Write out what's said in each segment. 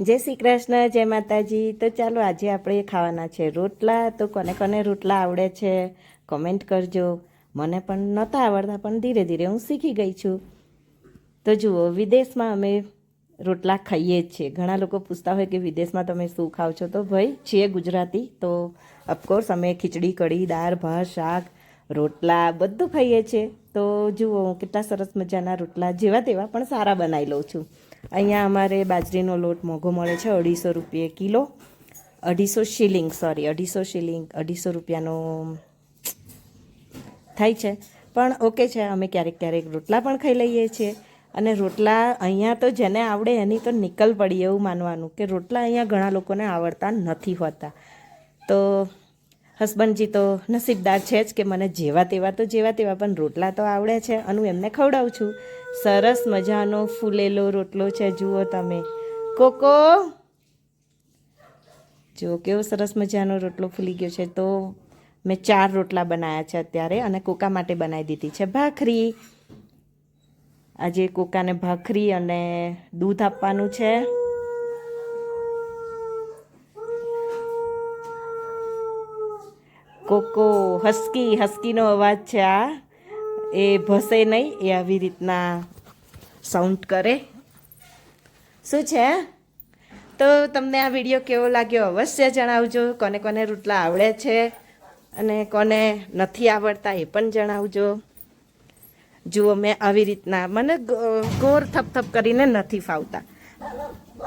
જય શ્રી કૃષ્ણ, જય માતાજી. તો ચાલો આજે આપણે ખાવાના છે રોટલા. તો કોને કોને રોટલા આવડે છે કોમેન્ટ કરજો. મને પણ નહોતા આવડતા, પણ ધીરે ધીરે હું શીખી ગઈ છું. તો જુઓ, વિદેશમાં અમે રોટલા ખાઈએ જ છીએ. ઘણા લોકો પૂછતા હોય કે વિદેશમાં તમે શું ખાઓ છો? તો ભાઈ, છીએ ગુજરાતી. તો અફકોર્સ અમે ખીચડી, કઢી, દાળ, ભાત, શાક, રોટલા બધું ખાઈએ છીએ. તો જુઓ, હું કેટલા સરસ મજાના રોટલા જેવા તેવા પણ સારા બનાવી લઉં છું. અહીંયા અમારે બાજરીનો લોટ મોંઘો મળે છે, અઢીસો રૂપિયે કિલો. અઢીસો શિલિંગ સોરી અઢીસો શિલિંગ, અઢીસો રૂપિયાનો થાય છે. પણ ઓકે છે, અમે ક્યારેક ક્યારેક રોટલા પણ ખાઈ લઈએ છીએ. અને રોટલા અહીંયા તો જેને આવડે એની તો નિકલ પડી એવું માનવાનું કે રોટલા અહીંયા ઘણા લોકોને આવડતા નથી હોતા. તો હસબન્ડજી તો નસીબદાર છે જ કે મને જેવા તેવા તો જેવા તેવા પણ રોટલા તો આવડે છે અને હું એમને ખવડાવું છું. સરસ મજાનો ફૂલેલો રોટલો છે, જુઓ તમે. કોકો! જુઓ કેવો સરસ મજાનો રોટલો ફૂલી ગયો છે. તો મેં ચાર રોટલા બનાવ્યા છે અત્યારે અને કોકા માટે બનાવી દીધી છે ભાખરી. આજે કોકાને ભાખરી અને દૂધ આપવાનું છે. કોકો, હસ્કી, હસ્કીનો અવાજ છે આ. એ ભસે નહીં, એ આવી રીતના સાઉન્ડ કરે. શું છે? તો તમને આ વીડિયો કેવો લાગ્યો અવશ્ય જણાવજો. કોને કોને રોટલા આવડે છે અને કોને નથી આવડતા એ પણ જણાવજો. જુઓ મેં આવી રીતના મને ગોર થપથપ કરીને નથી ફાવતા.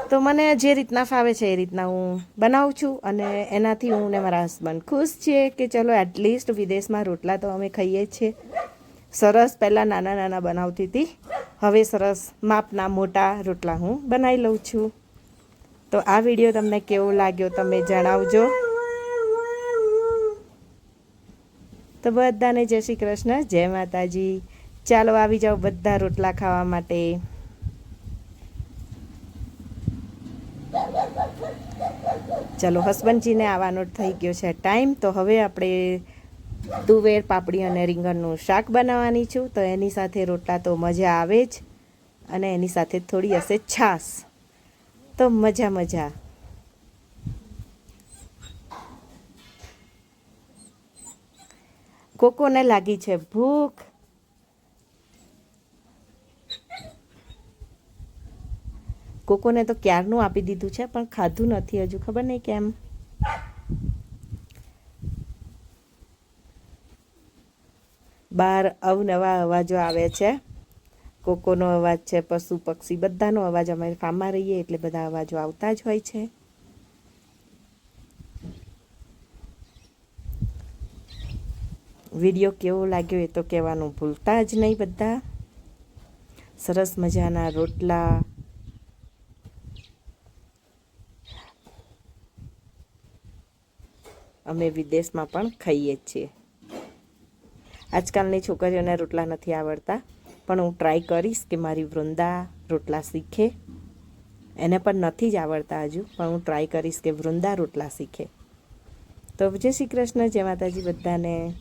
તો મને જે રીતના ફાવે છે એ રીતના હું બનાવું છું અને એનાથી હું ને મારા હસબન્ડ ખુશ છીએ કે ચલો એટલીસ્ટ વિદેશમાં રોટલા તો અમે ખાઈએ છીએ. સરસ પહેલાં નાના નાના બનાવતી હતી. હવે સરસ માપના મોટા રોટલા હું બનાવી લઉં છું. તો આ વીડિયો તમને કેવો લાગ્યો તમે જણાવજો. તો બધાને જય શ્રી કૃષ્ણ, જય માતાજી. ચાલો આવી જાઓ બધા રોટલા ખાવા માટે. ચલો, હસબન્ડજીને આવવાનો થઈ ગયો છે ટાઈમ. તો હવે આપણે તુવેર, પાપડી અને રીંગણનું શાક બનાવવાની છું. તો એની સાથે રોટલા તો મજા આવે જ. અને એની સાથે થોડી હશે છાશ. તો મજા મજા. કોકોને લાગી છે ભૂખ. કોકોને તો ક્યારનું આપી દીધું છે, પણ ખાધું નથી હજુ. ખબર નહીં કેમ? બહાર અવનવા અવાજો આવે છે. કોકોનો અવાજ છે, પશુ, પક્ષી, બધાનો અવાજ. અમે ફાર્મમાં રહીએ એટલે બધા અવાજો આવતા જ હોય છે. વીડિયો કેવો લાગ્યો એ તો કહેવાનું ભૂલતા જ નહીં બધા. સરસ મજાના રોટલા અમે વિદેશમાં પણ ખાઈએ જ છીએ. આજકાલની છોકરીઓને રોટલા નથી આવડતા, પણ હું ટ્રાય કરીશ કે મારી વૃંદા રોટલા શીખે. એને પણ નથી જ આવડતા હજુ, પણ હું ટ્રાય કરીશ કે વૃંદા રોટલા શીખે. તો જય શ્રી કૃષ્ણ, જય માતાજી બધાને.